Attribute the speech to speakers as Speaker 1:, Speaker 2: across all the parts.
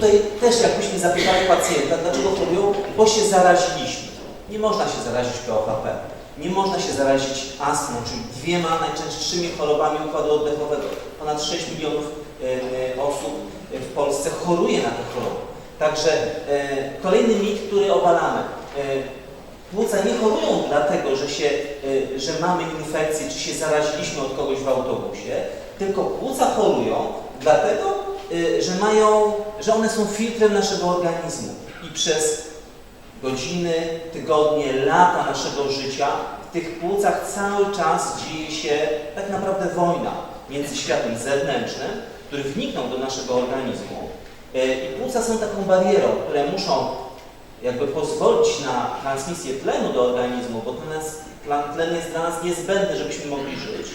Speaker 1: tutaj też jakbyśmy zapytali pacjenta, dlaczego chorują, bo się zaraziliśmy. Nie można się zarazić POHP. Nie można się zarazić astmą, czyli dwiema najczęstszymi chorobami układu oddechowego. Ponad 6 milionów e, e, osób w Polsce choruje na tę chorobę. Także e, kolejny mit, który obalamy. Płuca nie chorują dlatego, że, się, że mamy infekcję, czy się zaraziliśmy od kogoś w autobusie, tylko płuca chorują dlatego, że mają, że one są filtrem naszego organizmu. I przez godziny, tygodnie, lata naszego życia w tych płucach cały czas dzieje się tak naprawdę wojna między światem zewnętrznym, który wniknął do naszego organizmu e, i płuca są taką barierą, które muszą jakby pozwolić na transmisję tlenu do organizmu, bo nas, tlen jest dla nas niezbędny, żebyśmy mogli żyć,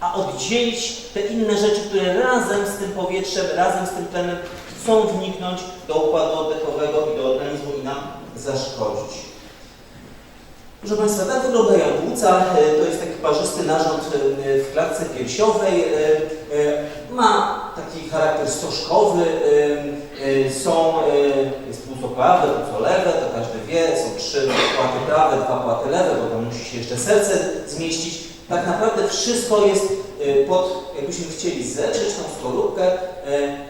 Speaker 1: a oddzielić te inne rzeczy, które razem z tym powietrzem, razem z tym tlenem chcą wniknąć do układu oddechowego i do organizmu i nam zaszkodzić. Proszę Państwa, tak wyglądają płuca. E, To jest taki parzysty narząd e, w klatce piersiowej. E, Ma taki charakter stożkowy. Są, jest płuco prawe, płuco lewe, to każdy wie. Są trzy płaty prawe, dwa płaty lewe, bo tam musi się jeszcze serce zmieścić. Tak naprawdę wszystko jest pod, jakbyśmy chcieli zetrzeć tą skorupkę, e,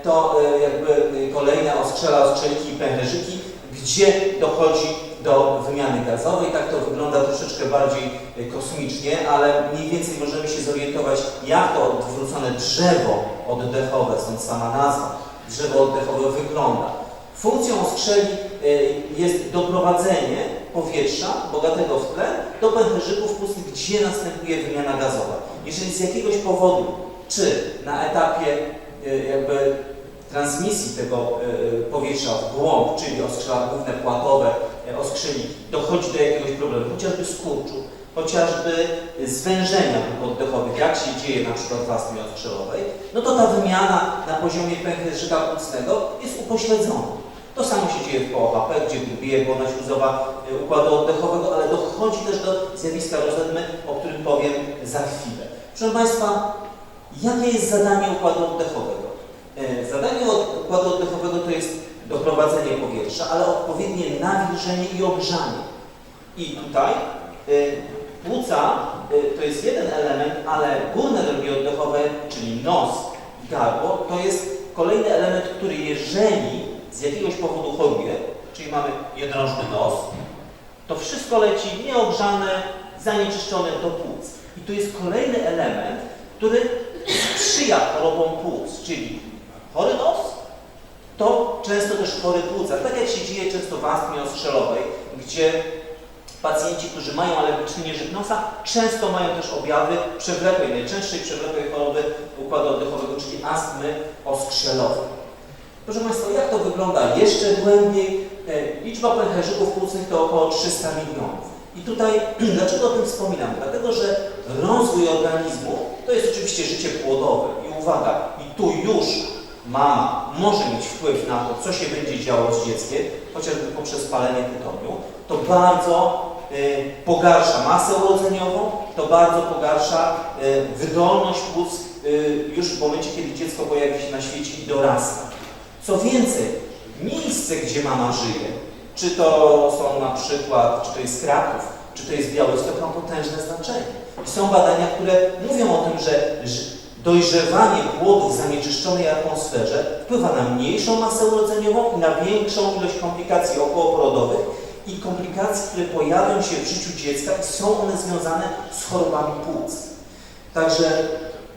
Speaker 1: to e, jakby e, kolejne ostrzela, ostrzeliki i pęcherzyki, gdzie dochodzi do wymiany gazowej. Tak to wygląda troszeczkę bardziej kosmicznie, ale mniej więcej możemy się zorientować, jak to odwrócone drzewo oddechowe, stąd sama nazwa, drzewo oddechowe wygląda. Funkcją ostrzeli jest doprowadzenie powietrza bogatego w tlen do pęcherzyków pustych, gdzie następuje wymiana gazowa. Jeżeli z jakiegoś powodu, czy na etapie e, jakby transmisji tego e, powietrza w głąb, czyli oskrzela główne płatowe, oskrzeli, dochodzi do jakiegoś problemu, chociażby skurczu, chociażby zwężenia oddechowych, jak się dzieje na przykład w astmie oskrzelowej, no to ta wymiana na poziomie pęcherzyka płucnego jest upośledzona. To samo się dzieje w POHP, gdzie grubieje błona śluzowa układu oddechowego, ale dochodzi też do zjawiska rozedmy, o którym powiem za chwilę. Proszę Państwa, jakie jest zadanie układu oddechowego? E, Zadanie układu oddechowego to jest doprowadzenie powietrza, ale odpowiednie nawilżenie i ogrzanie. I tutaj y, płuca y, to jest jeden element, ale górne drogi oddechowe, czyli nos i gardło, to jest kolejny element, który jeżeli z jakiegoś powodu choruje, czyli mamy jednorożny nos, to wszystko leci nieogrzane, zanieczyszczone do płuc. I tu jest kolejny element, który sprzyja chorobom płuc, czyli chory nos, to często też chory płuca. Tak jak się dzieje często w astmie ostrzelowej, gdzie pacjenci, którzy mają alergiczny nieżyk nosa, często mają też objawy przewlekłej, najczęstszej przewlekłej choroby układu oddechowego, czyli astmy oskrzelowej. Proszę Państwa, jak to wygląda jeszcze głębiej? E, Liczba pęcherzyków płucnych to około 300 milionów. I tutaj, dlaczego o tym wspominam? Dlatego, że rozwój organizmu to jest oczywiście życie płodowe. I uwaga, i tu już mama może mieć wpływ na to, co się będzie działo z dzieckiem, chociażby poprzez palenie tytoniu, to bardzo y, pogarsza masę urodzeniową, to bardzo pogarsza y, wydolność płuc y, już w momencie, kiedy dziecko pojawi się na świecie i dorasta. Co więcej, miejsce, gdzie mama żyje, czy to są na przykład, czy to jest Kraków, czy to jest Białystok, ma potężne znaczenie. I są badania, które mówią o tym, że dojrzewanie płodów w zanieczyszczonej atmosferze wpływa na mniejszą masę urodzeniową i na większą ilość komplikacji okołoporodowych i komplikacji, które pojawią się w życiu dziecka i są one związane z chorobami płuc. Także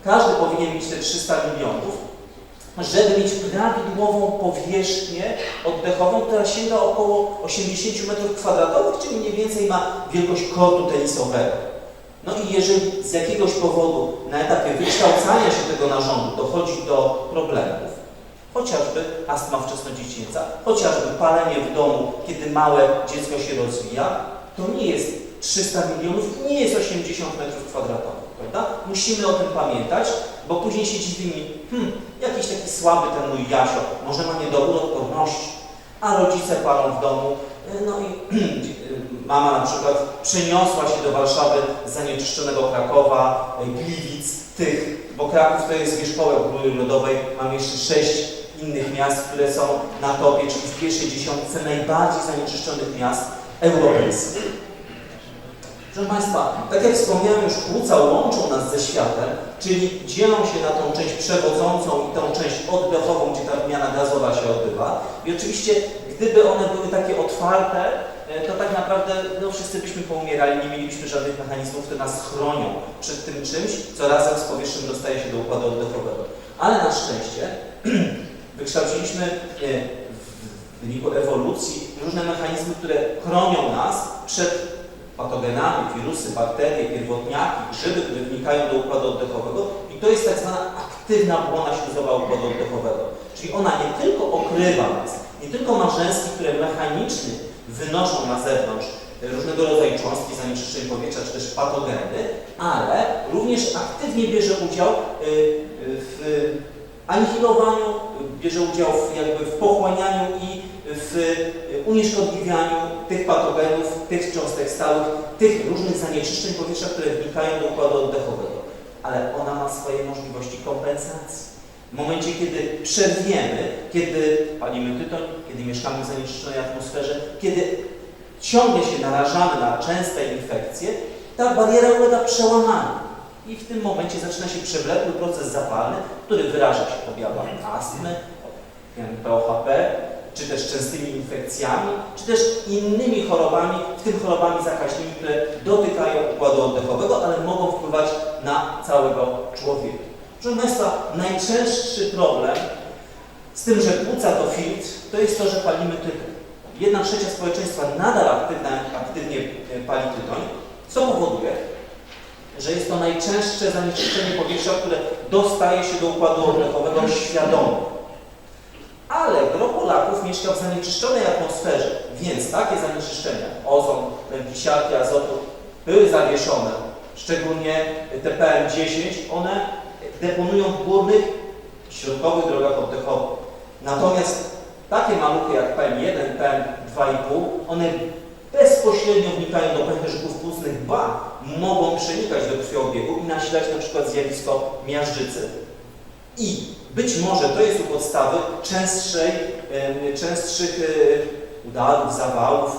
Speaker 1: każdy powinien mieć te 300 milionów, żeby mieć prawidłową powierzchnię oddechową, która sięga około 80 m2, czyli mniej więcej ma wielkość kortu tenisowego. No i jeżeli z jakiegoś powodu na etapie wykształcania się tego narządu dochodzi do problemów, chociażby astma wczesnodziecięca, chociażby palenie w domu, kiedy małe dziecko się rozwija, to nie jest 300 milionów, nie jest 80 metrów kwadratowych, prawda? Musimy o tym pamiętać, bo później się dziwimy, hmm, jakiś taki słaby ten mój Jasio, może ma niedobór odporności, a rodzice palą w domu, y, no i mama na przykład przeniosła się do Warszawy z zanieczyszczonego Krakowa, y, Gliwic, tych, bo Kraków to jest wierzchołek góry lodowej, mamy jeszcze sześć innych miast, które są na topie, czyli w pierwszej dziesiątce najbardziej zanieczyszczonych miast europejskich. Proszę Państwa, tak jak wspomniałem już, płuca łączą nas ze światem, czyli dzielą się na tą część przewodzącą i tą część oddechową, gdzie ta wymiana gazowa się odbywa. I oczywiście, gdyby one były takie otwarte, e, to tak naprawdę no, wszyscy byśmy poumierali, nie mielibyśmy żadnych mechanizmów, które nas chronią przed tym czymś, co razem z powietrzem dostaje się do układu oddechowego. Ale na szczęście wykształciliśmy e, w wyniku ewolucji różne mechanizmy, które chronią nas przed patogenami, wirusy, bakterie, pierwotniaki, grzyby, które wnikają do układu oddechowego i to jest tak zwana aktywna błona śluzowa układu oddechowego. Czyli ona nie tylko okrywa nas, nie tylko ma rzęski, które mechanicznie wynoszą na zewnątrz różnego rodzaju cząstki zanieczyszczeń powietrza, czy też patogeny, ale również aktywnie bierze udział y, y, w anihilowaniu, bierze udział w, jakby w pochłanianiu i w unieszkodliwianiu tych patogenów, tych cząstek stałych, tych różnych zanieczyszczeń powietrza, które wnikają do układu oddechowego. Ale ona ma swoje możliwości kompensacji. W momencie, kiedy przerwiemy, kiedy palimy tytoń, kiedy mieszkamy w zanieczyszczonej atmosferze, kiedy ciągle się narażamy na częste infekcje, ta bariera ulega przełamaniu. I w tym momencie zaczyna się przewlekły proces zapalny, który wyraża się w objawach astmy, POHP, czy też częstymi infekcjami, czy też innymi chorobami, w tym chorobami zakaźnymi, które dotykają układu oddechowego, ale mogą wpływać na całego człowieka. Proszę Państwa, najczęstszy problem z tym, że płuca to filtr, to jest to, że palimy tytoń. Jedna trzecia społeczeństwa nadal aktywnie e, pali tytoń, co powoduje, że jest to najczęstsze zanieczyszczenie powietrza, które dostaje się do układu oddechowego świadomie. Polaków mieszka w zanieczyszczonej atmosferze, więc takie zanieczyszczenia, ozon, wisiarki azotu, były zawieszone, szczególnie te PM10, one deponują w górnych środkowych drogach oddechowych. Natomiast takie maluchy jak PM1, PM2,5, one bezpośrednio wnikają do pęcherzyków płucnych, ba, mogą przenikać do krwiobiegu i nasilać na przykład zjawisko miażdżycy. I być może to jest u podstawy częstszej, częstszych udarów, zawałów,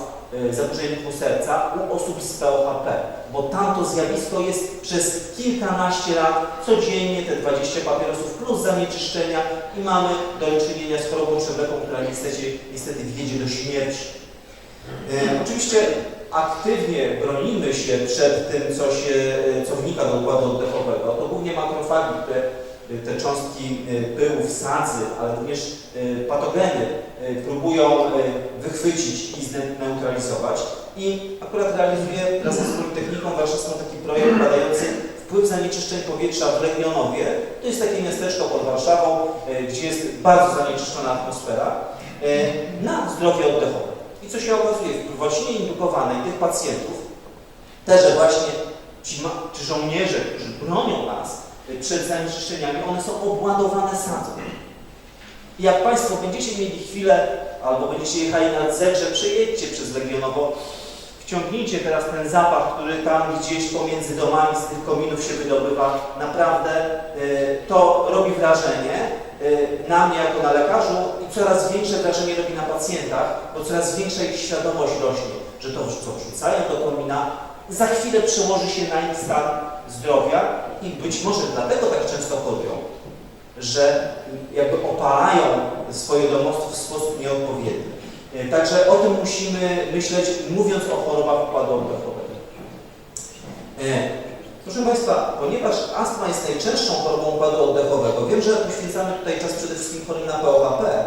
Speaker 1: zaburzeń rytmu serca u osób z POHP, bo tamto zjawisko jest przez kilkanaście lat, codziennie te 20 papierosów plus zanieczyszczenia i mamy do czynienia z chorobą przewlekłą, która niestety, niestety wiedzie do śmierci. E, oczywiście aktywnie bronimy się przed tym, co, się, co wnika do układu oddechowego. To głównie makrofagi, które te cząstki pyłów, sadzy, ale również patogeny próbują wychwycić i zneutralizować. I akurat realizuję razem z Politechniką Warszawską taki projekt badający wpływ zanieczyszczeń powietrza w Legionowie. To jest takie miasteczko pod Warszawą, gdzie jest bardzo zanieczyszczona atmosfera, na zdrowie oddechowe. I co się okazuje, w wojsinie indukowanej tych pacjentów, te, że właśnie ci, ci żołnierze, którzy bronią nas, przed zanieczyszczeniami, one są obładowane sadzą. I jak Państwo będziecie mieli chwilę, albo będziecie jechali na Zegrze, przejedźcie przez Legionowo, wciągnijcie teraz ten zapach, który tam gdzieś pomiędzy domami z tych kominów się wydobywa. Naprawdę y, to robi wrażenie y, na mnie jako na lekarzu i coraz większe wrażenie robi na pacjentach, bo coraz większa ich świadomość rośnie, że to, co wrzucają do komina, za chwilę przełoży się na ich stan zdrowia i być może dlatego tak często chorują, że jakby opalają swoje domostwo w sposób nieodpowiedni. Także o tym musimy myśleć, mówiąc o chorobach układu oddechowego. Proszę Państwa, ponieważ astma jest najczęstszą chorobą układu oddechowego, wiem, że poświęcamy tutaj czas przede wszystkim chorym na POHP,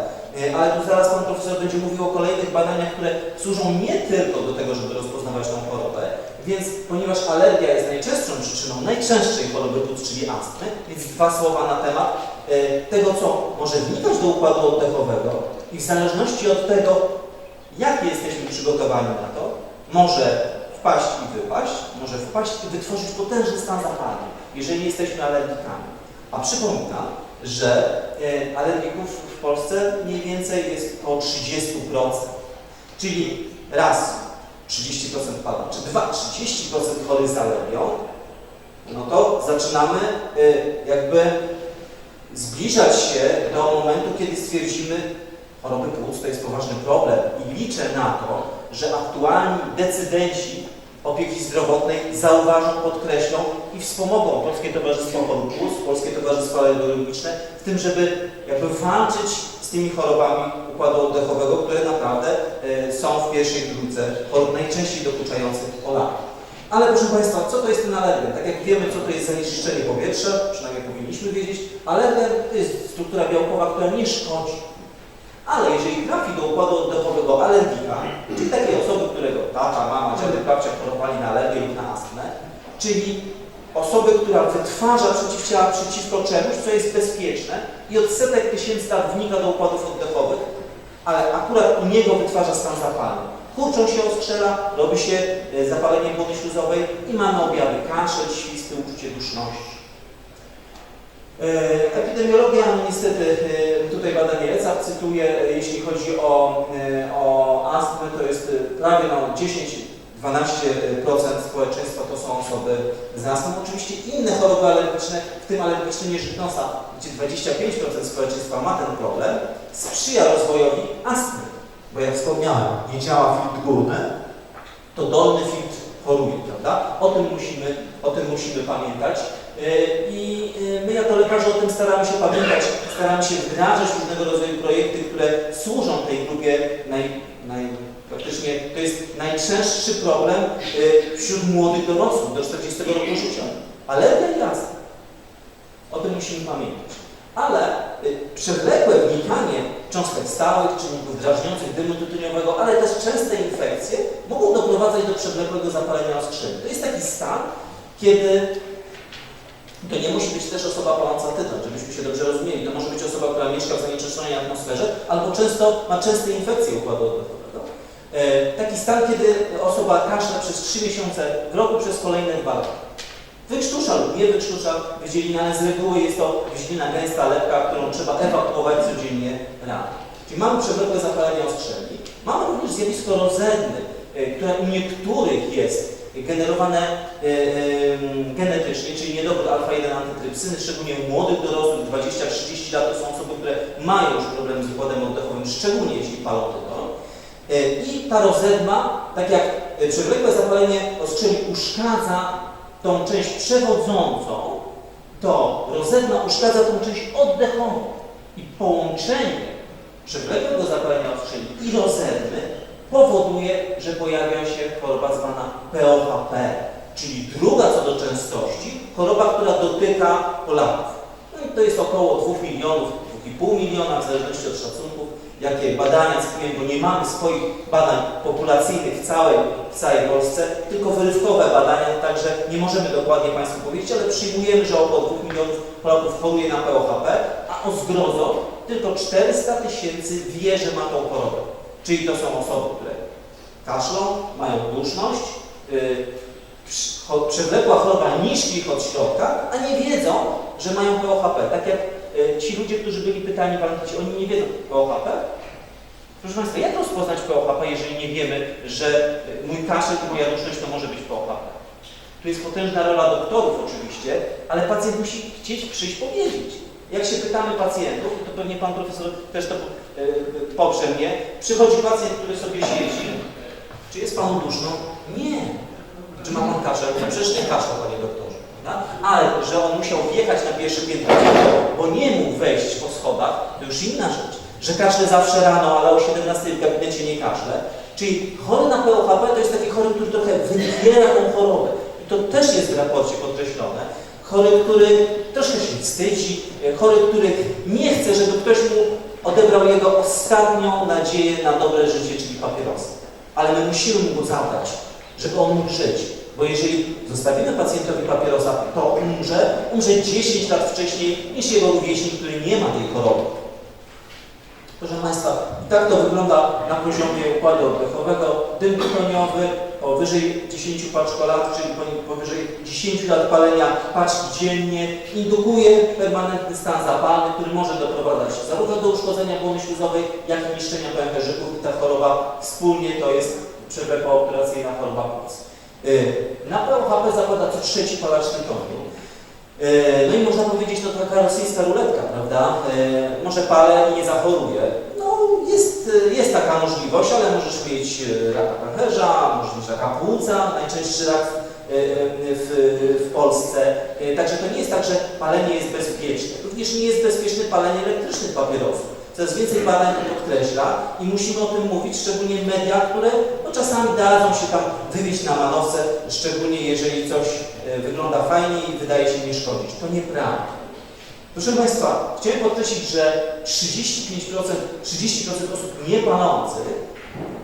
Speaker 1: ale tu zaraz Pan Profesor będzie mówił o kolejnych badaniach, które służą nie tylko do tego, żeby rozpoznawać tą chorobę, więc ponieważ alergia jest najczęstszą przyczyną najczęstszej choroby płuc, czyli astmy, więc dwa słowa na temat e, tego, co może wnikać do układu oddechowego i w zależności od tego, jakie jesteśmy przygotowani na to, może wpaść i wypaść, może wpaść i wytworzyć potężny stan zapalny, jeżeli jesteśmy alergikami. A przypominam, że e, alergików w Polsce mniej więcej jest około 30%. Czyli raz 30% pada, czy 2, 30% chorych z no to zaczynamy y, jakby zbliżać się do momentu, kiedy stwierdzimy, choroby płuc to jest poważny problem. I liczę na to, że aktualni decydenci opieki zdrowotnej zauważą, podkreślą i wspomogą Polskie Towarzystwo Chorób Płuc, Polskie Towarzystwo Alergologiczne w tym, żeby jakby walczyć z tymi chorobami układu oddechowego, które naprawdę e, są w pierwszej trójce chorób najczęściej dokuczających Polaków. Ale proszę Państwa, co to jest ten alergen? Tak jak wiemy, co to jest zanieczyszczenie powietrza, przynajmniej powinniśmy wiedzieć, alergen to jest struktura białkowa, która nie szkodzi. Ale jeżeli trafi do układu oddechowego alergika, czyli takiej osoby, którego tata, mama, dziadek, babcia chorowali na alergię lub na astmę, czyli osoby, która wytwarza przeciwciała przeciwko czemuś, co jest bezpieczne i od setek tysięcy lat wnika do układów oddechowych, ale akurat u niego wytwarza stan zapalny. Kurczą się oskrzela, robi się e, zapalenie błony śluzowej i mamy objawy kaszel, świsty, uczucie duszności. E, Epidemiologia, no niestety e, tutaj badanie ECAP cytuję, e, jeśli chodzi o, o astmę, to jest prawie no 10-12% społeczeństwa to są osoby z astmą. Oczywiście inne choroby alergiczne, w tym alergiczny jeżyk nosa, gdzie 25% społeczeństwa ma ten problem, sprzyja rozwojowi astmy. Bo jak wspomniałem, nie działa filtr górny, to dolny filtr choruje, prawda? O tym musimy, o tym musimy pamiętać. Yy, I yy, my jako lekarze o tym staramy się pamiętać, staramy się wdrażać różnego rodzaju projekty, które służą tej grupie naj, naj, praktycznie to jest najczęstszy problem yy, wśród młodych dorosłych do 40 roku życia. Alergia i. O tym musimy pamiętać. Ale przewlekłe wnikanie cząstek stałych, czynników drażniących dymu tytoniowego, ale też częste infekcje mogą doprowadzać do przewlekłego zapalenia oskrzyny. To jest taki stan, kiedy to nie musi być też osoba tytoń, żebyśmy się dobrze rozumieli. To może być osoba, która mieszka w zanieczyszczonej atmosferze, albo często ma częste infekcje układu oddechowego. E, taki stan, kiedy osoba kaszle przez 3 miesiące w roku przez kolejne dwa lata. Wykrztusza lub nie wykrztusza wydzielina, ale z reguły jest to wydzielina gęsta, lepka, którą trzeba ewakuować codziennie rano. Czyli mamy przewlekłe zapalenie ostrzeli. Mamy również zjawisko rozedny, e, które u niektórych jest generowane e, e, genetycznie, czyli niedobór alfa-1 antytrypsyny, szczególnie u młodych dorosłych, 20-30 lat to są osoby, które mają już problem z układem oddechowym, szczególnie jeśli palą tytoń. E, I ta rozedma, tak jak przewlekłe zapalenie ostrzeli uszkadza tą część przewodzącą, to rozedma uszkadza tą część oddechową. I połączenie przewlekłego zapalenia ostrzeli i rozedmy powoduje, że pojawia się choroba zwana POHP, czyli druga co do częstości, choroba, która dotyka Polaków. No i to jest około 2 milionów, 2,5 miliona, w zależności od szacunków, jakie badania cytują, bo nie mamy swoich badań populacyjnych w całej, w całej Polsce, tylko wyrywkowe badania, także nie możemy dokładnie Państwu powiedzieć, ale przyjmujemy, że około 2 milionów Polaków choruje na POHP, a o zgrozo tylko 400 tysięcy wie, że ma tą chorobę. Czyli to są osoby, które kaszlą, mają duszność, yy, przewlekła choroba niszczy ich od środka, a nie wiedzą, że mają POHP. Tak jak y, ci ludzie, którzy byli pytani w ankiecie, oni nie wiedzą POHP. Proszę Państwa, jak rozpoznać POHP, jeżeli nie wiemy, że y, mój kaszel i moja duszność to może być POHP? Tu jest potężna rola doktorów oczywiście, ale pacjent musi chcieć przyjść powiedzieć. Jak się pytamy pacjentów, to pewnie Pan Profesor też to poprze mnie, przychodzi pacjent, który sobie siedzi, czy jest Panu duszno? Nie. Czy ma Pan kaszel? No przecież nie kaszle, Panie doktorze. Prawda? Ale że on musiał wjechać na pierwsze piętro, bo nie mógł wejść po schodach, to już inna rzecz. Że kaszle zawsze rano, ale o 17 w gabinecie nie kaszle. Czyli chory na POHP to jest taki chory, który trochę wybiera tą chorobę. I to też jest w raporcie podkreślone. Chory, który troszkę się wstydzi, chory, który nie chce, żeby ktoś mu odebrał jego ostatnią nadzieję na dobre życie, czyli papierosy. Ale my musimy mu go zabrać, żeby on mógł żyć. Bo jeżeli zostawimy pacjentowi papierosa, to umrze, umrze 10 lat wcześniej niż jego rówieśnik, który nie ma tej choroby. Proszę Państwa, tak to wygląda na poziomie układu oddechowego. Dym tytoniowy powyżej 10 paczko lat, czyli powyżej 10 lat palenia paczki dziennie, indukuje permanentny stan zapalny, który może doprowadzać zarówno do uszkodzenia błony śluzowej, jak i niszczenia pęcherzyków i ta choroba wspólnie to jest przewlekła obturacyjna choroba płuc. Na POHP zapada co trzeci palacz tytoniu. No i można powiedzieć, to taka rosyjska ruletka, prawda? E, Może palę i nie zachoruję. No jest, taka możliwość, ale możesz mieć e, raka pęcherza, możesz mieć raka płuca, najczęstszy rak e, w, w Polsce. Także to nie jest tak, że palenie jest bezpieczne. Również nie jest bezpieczne palenie elektrycznych papierosów. Coraz więcej badań to podkreśla i musimy o tym mówić, szczególnie w mediach, które no, czasami dadzą się tam wywieźć na manowce, szczególnie jeżeli coś wygląda fajnie i wydaje się nie szkodzić. To nieprawda. Proszę Państwa, chciałem podkreślić, że 35%, 30% osób niepalących,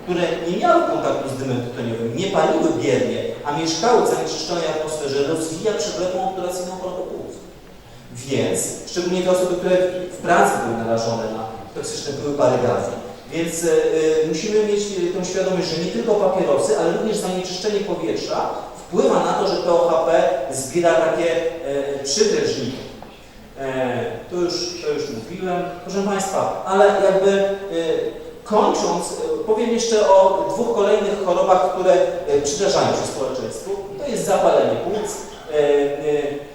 Speaker 1: które nie miały kontaktu z dymem tytoniowym, nie paliły biernie, a mieszkały w zanieczyszczonej atmosferze, rozwija przewlekłą obturacyjną chorobę płuc. Więc, szczególnie te osoby, które w pracy były narażone na toksyczne były pary gazu. Więc e, musimy mieć e, tą świadomość, że nie tylko papierosy, ale również zanieczyszczenie powietrza wpływa na to, że POHP zbiera takie przykre żniwo. E, to, już, to już mówiłem. Proszę Państwa, ale jakby e, kończąc, e, powiem jeszcze o dwóch kolejnych chorobach, które e, przydarzają się społeczeństwu. To jest zapalenie płuc, e, e,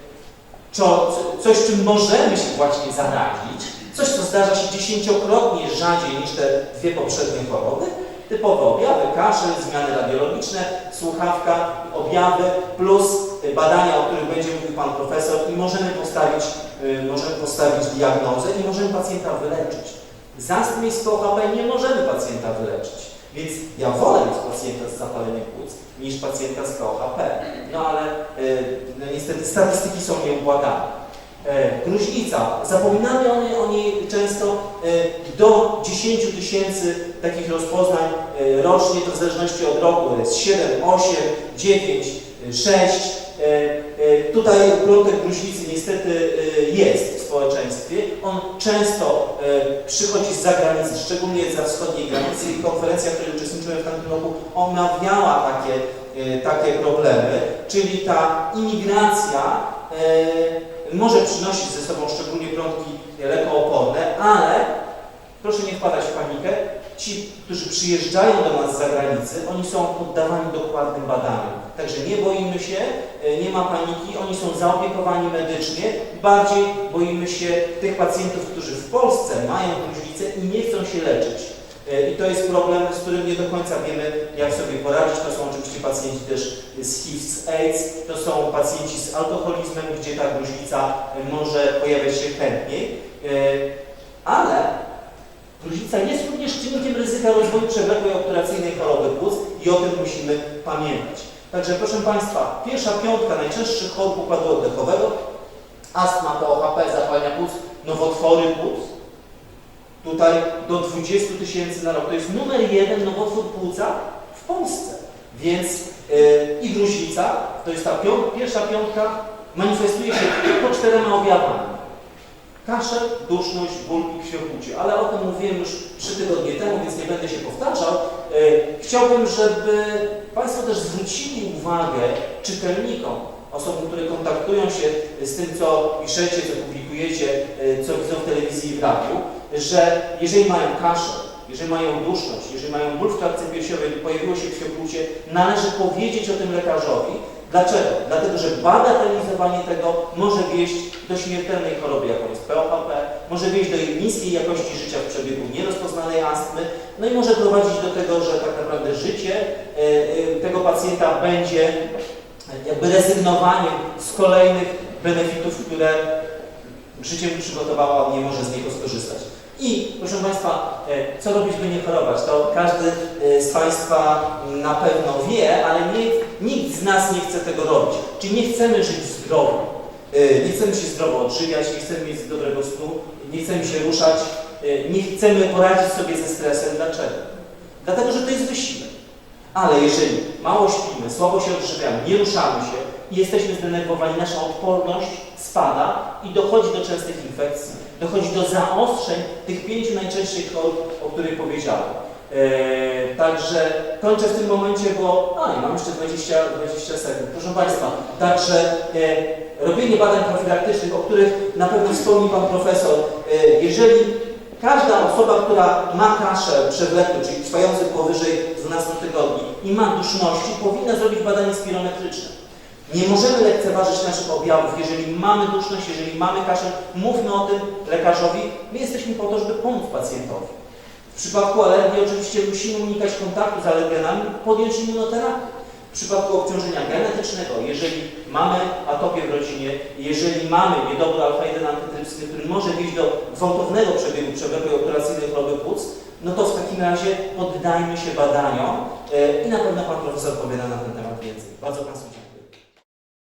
Speaker 1: co, coś, czym możemy się właśnie zarazić, coś, co zdarza się dziesięciokrotnie rzadziej niż te dwie poprzednie choroby, typowe objawy, kaszel, zmiany radiologiczne, słuchawka, objawy, plus badania, o których będzie mówił Pan Profesor i możemy postawić, y, możemy postawić diagnozę i możemy pacjenta wyleczyć. Z astmy i POHP nie możemy pacjenta wyleczyć, więc ja wolę mieć pacjenta z zapaleniem płuc niż pacjenta z POHP. No ale y, no niestety statystyki są nieubłagane. E, Gruźlica. Zapominamy o niej, o niej często e, do 10 tysięcy takich rozpoznań rocznie, to w zależności od roku jest 7, 8, 9, e, 6. E, e, Tutaj plątek gruźlicy niestety e, jest w społeczeństwie. On często przychodzi z zagranicy, szczególnie za wschodniej granicy i konferencja, w której uczestniczyłem w tamtym roku, omawiała takie, takie problemy, czyli ta imigracja może przynosić ze sobą szczególnie plątki lekooporne, ale proszę nie wpadać w panikę. Ci, którzy przyjeżdżają do nas z zagranicy, oni są poddawani dokładnym badaniom. Także nie boimy się, e, nie ma paniki, oni są zaopiekowani medycznie. Bardziej boimy się tych pacjentów, którzy w Polsce mają gruźlicę i nie chcą się leczyć. E, I to jest problem, z którym nie do końca wiemy, jak sobie poradzić. To są oczywiście pacjenci też z HIV, z AIDS, to są pacjenci z alkoholizmem, gdzie ta gruźlica e, może pojawiać się chętniej. Ale gruźlica jest również czynnikiem ryzyka rozwoju przewlekłej obturacyjnej choroby płuc i o tym musimy pamiętać. Także proszę Państwa, pierwsza piątka najczęstszych chorób układu oddechowego, astma, POHP, zapalenia płuc, nowotwory płuc, Tutaj do 20 tysięcy na rok. To jest numer jeden nowotwór płuca w Polsce. Więc yy, i gruźlica, to jest ta pierwsza piątka, manifestuje się tylko czterema objawami. Kaszel, duszność, ból i krwiokucie. Ale o tym mówiłem już trzy tygodnie temu, więc nie będę się powtarzał. Yy, chciałbym, żeby Państwo też zwrócili uwagę czytelnikom, osobom, które kontaktują się z tym, co piszecie, co publikujecie, yy, co widzą w telewizji i w radiu, że jeżeli mają kaszel, jeżeli mają duszność, jeżeli mają ból w klatce piersiowej, pojawiło się krwioplucie, należy powiedzieć o tym lekarzowi. Dlaczego? Dlatego, że bagatelizowanie tego może wieść do śmiertelnej choroby, jaką jest POHP, może wieść do niskiej jakości życia w przebiegu nierozpoznanej astmy, no i może prowadzić do tego, że tak naprawdę życie e, e, tego pacjenta będzie jakby rezygnowaniem z kolejnych benefitów, które życie mu przygotowało, a nie może z niego skorzystać. I proszę Państwa, e, co robić, by nie chorować? To każdy e, z Państwa na pewno wie, ale nie, nikt z nas nie chce tego robić. Czyli nie chcemy żyć zdrowo. E, Nie chcemy się zdrowo odżywiać, nie chcemy mieć dobrego snu, nie chcemy się ruszać, nie chcemy poradzić sobie ze stresem. Dlaczego? Dlatego, że to jest wysiłek. Ale jeżeli mało śpimy, słabo się odżywiamy, nie ruszamy się i jesteśmy zdenerwowani, nasza odporność spada i dochodzi do częstych infekcji, dochodzi do zaostrzeń tych pięciu najczęstszych chorób, o których powiedziałem. Eee, także kończę w tym momencie, bo a, mam jeszcze 20, 20 sekund. Proszę Państwa, także e, robienie badań profilaktycznych, o których na pewno wspomni Pan Profesor, e, jeżeli Każda osoba, która ma kaszel przewlekły, czyli trwający powyżej 12 tygodni i ma duszności, powinna zrobić badanie spirometryczne. Nie możemy lekceważyć naszych objawów. Jeżeli mamy duszność, jeżeli mamy kaszel, mówmy o tym lekarzowi. My jesteśmy po to, żeby pomóc pacjentowi. W przypadku alergii oczywiście musimy unikać kontaktu z alergenami, podjąć immunoterapię. W przypadku obciążenia genetycznego, jeżeli mamy atopię w rodzinie, jeżeli mamy niedobór alfa-1 antytrypsyny, który może wieść do gwałtownego przebiegu przewlekłej operacyjnej choroby płuc, no to w takim razie poddajmy się badaniom e, i na pewno Pan Profesor powie na ten temat więcej. Bardzo Państwu dziękuję.